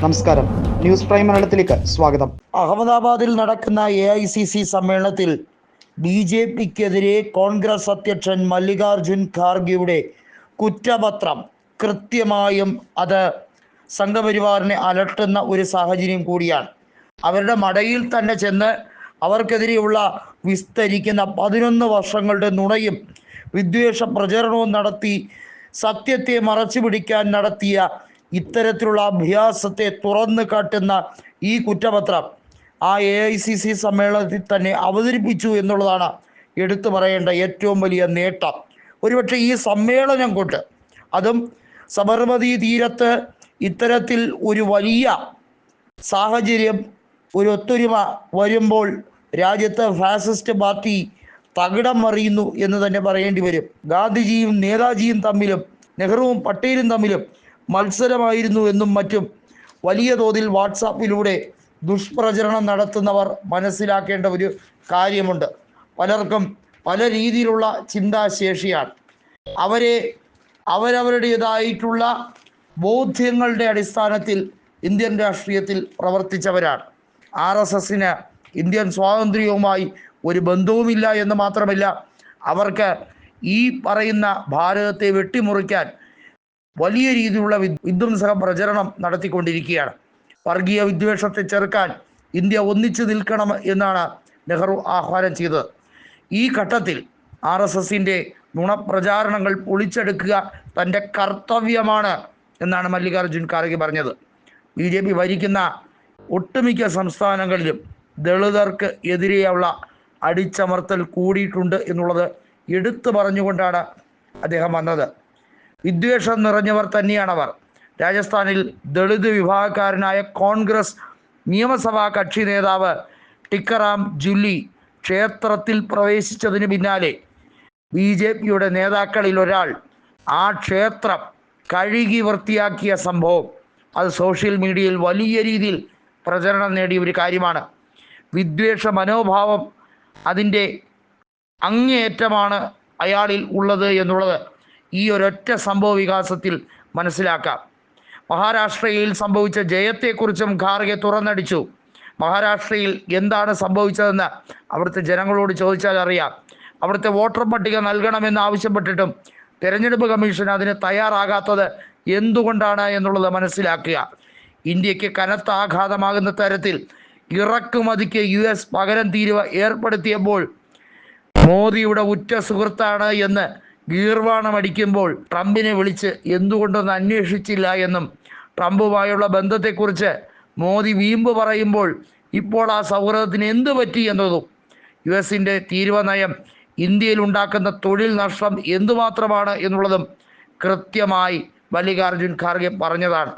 നമസ്കാരം. News prime മലയാളത്തിലേക്ക് സ്വാഗതം. അഹമ്മദാബാദിൽ നടക്കുന്ന എ ഐ സി സി സമ്മേളനത്തിൽ ബി ജെ പിക്കെതിരെ കോൺഗ്രസ് അധ്യക്ഷൻ മല്ലികാർജുൻ ഖാർഗെയുടെ കുറ്റപത്രം കൃത്യമായും അത് സംഘപരിവാറിനെ അലട്ടുന്ന ഒരു സാഹചര്യം കൂടിയാണ്. അവരുടെ മടയിൽ തന്നെ ചെന്ന് അവർക്കെതിരെയുള്ള വിസ്തരിക്കുന്ന പതിനൊന്ന് വർഷങ്ങളുടെ നുണയും വിദ്വേഷ പ്രചരണവും നടത്തി സത്യത്തെ മറച്ചു പിടിക്കാൻ നടത്തിയ ഇത്തരത്തിലുള്ള അഭ്യാസത്തെ തുറന്നു കാട്ടുന്ന ഈ കുറ്റപത്രം ആ എ ഐ സി സി സമ്മേളനത്തിൽ തന്നെ അവതരിപ്പിച്ചു എന്നുള്ളതാണ് എടുത്തു പറയേണ്ട ഏറ്റവും വലിയ നേട്ടം. ഒരുപക്ഷെ ഈ സമ്മേളനം കൊണ്ട് അതും സബർമതി തീരത്ത് ഇത്തരത്തിൽ ഒരു വലിയ സാഹചര്യം ഒരു ഒത്തൊരുമ വരുമ്പോൾ രാജ്യത്ത് ഫാസിസ്റ്റ് പാർട്ടി തകിടം മറിയുന്നു എന്ന് തന്നെ പറയേണ്ടി വരും. ഗാന്ധിജിയും നേതാജിയും തമ്മിലും നെഹ്റുവും പട്ടേലും തമ്മിലും മത്സരമായിരുന്നു എന്നും മറ്റും വലിയ തോതിൽ വാട്സാപ്പിലൂടെ ദുഷ്പ്രചരണം നടത്തുന്നവർ മനസ്സിലാക്കേണ്ട ഒരു കാര്യമുണ്ട്. പലർക്കും പല രീതിയിലുള്ള ചിന്താശേഷിയാണ്. അവരെ അവരവരുടേതായിട്ടുള്ള ബോധ്യങ്ങളുടെ അടിസ്ഥാനത്തിൽ ഇന്ത്യൻ രാഷ്ട്രീയത്തിൽ പ്രവർത്തിച്ചവരാണ്. ആർ എസ് എസിന് ഇന്ത്യൻ സ്വാതന്ത്ര്യവുമായി ഒരു ബന്ധവുമില്ല എന്ന് മാത്രമല്ല അവർക്ക് ഈ പറയുന്ന ഭാരതത്തെ വെട്ടിമുറിക്കാൻ വലിയ രീതിയിലുള്ള വിധ്വംസക പ്രചരണം നടത്തിക്കൊണ്ടിരിക്കുകയാണ്. വർഗീയ വിദ്വേഷത്തെ ചെറുക്കാൻ ഇന്ത്യ ഒന്നിച്ചു നിൽക്കണം എന്നാണ് നെഹ്റു ആഹ്വാനം ചെയ്തത്. ഈ ഘട്ടത്തിൽ ആർ എസ് എസിന്റെ നുണപ്രചാരണങ്ങൾ പൊളിച്ചെടുക്കുക തന്റെ കർത്തവ്യമാണ് എന്നാണ് മല്ലികാർജുൻ ഖാർഗെ പറഞ്ഞത്. ബി ജെ പി ഭരിക്കുന്ന ഒട്ടുമിക്ക സംസ്ഥാനങ്ങളിലും ദളിതർക്ക് എതിരെയുള്ള അടിച്ചമർത്തൽ കൂടിയിട്ടുണ്ട് എന്നുള്ളത് എടുത്തു പറഞ്ഞുകൊണ്ടാണ് അദ്ദേഹം വന്നത്. വിദ്വേഷം നിറഞ്ഞവർ തന്നെയാണവർ. രാജസ്ഥാനിൽ ദളിത് വിഭാഗക്കാരനായ കോൺഗ്രസ് നിയമസഭാ കക്ഷി നേതാവ് ടിക്കറാം ജുല്ലി ക്ഷേത്രത്തിൽ പ്രവേശിച്ചതിന് പിന്നാലെ ബി ജെ പിയുടെ നേതാക്കളിൽ ഒരാൾ ആ ക്ഷേത്രം കഴുകി വൃത്തിയാക്കിയ സംഭവം. അത് സോഷ്യൽ മീഡിയയിൽ വലിയ രീതിയിൽ പ്രചരണം നേടിയ ഒരു കാര്യമാണ്. വിദ്വേഷ മനോഭാവം അതിന്റെ അങ്ങേയറ്റമാണ് അയാളിൽ ഉള്ളത് എന്നുള്ളത് ഈ ഒരൊറ്റ സംഭവ വികാസത്തിൽ മനസ്സിലാക്കാം. മഹാരാഷ്ട്രയിൽ സംഭവിച്ച ജയത്തെക്കുറിച്ചും ഖാർഗെ തുറന്നടിച്ചു. മഹാരാഷ്ട്രയിൽ എന്താണ് സംഭവിച്ചതെന്ന് അവിടുത്തെ ജനങ്ങളോട് ചോദിച്ചാൽ അറിയാം. അവിടുത്തെ വോട്ടർ പട്ടിക നൽകണമെന്ന് ആവശ്യപ്പെട്ടിട്ടും തെരഞ്ഞെടുപ്പ് കമ്മീഷൻ അതിന് തയ്യാറാകാത്തത് എന്തുകൊണ്ടാണ് എന്നുള്ളത് മനസ്സിലാക്കുക. ഇന്ത്യയ്ക്ക് കനത്ത ആഘാതമാകുന്ന തരത്തിൽ ഇറക്കുമതിക്ക് യു എസ് പകരം തീരുവ ഏർപ്പെടുത്തിയപ്പോൾ മോദിയുടെ ഉറ്റ സുഹൃത്താണ് എന്ന് ഗീർവാണം അടിക്കുമ്പോൾ ട്രംപിനെ വിളിച്ച് എന്തുകൊണ്ടൊന്ന് അന്വേഷിച്ചില്ല എന്നും ട്രംപുമായുള്ള ബന്ധത്തെക്കുറിച്ച് മോദി വീമ്പ് പറയുമ്പോൾ ഇപ്പോൾ ആ സൗഹൃദത്തിന് എന്ത് പറ്റി എന്നതും യു എസിന്റെ തീരുവ നയം ഇന്ത്യയിൽ ഉണ്ടാക്കുന്ന തൊഴിൽ നഷ്ടം എന്തുമാത്രമാണ് എന്നുള്ളതും കൃത്യമായി മല്ലികാർജുൻ ഖാർഗെ പറഞ്ഞതാണ്.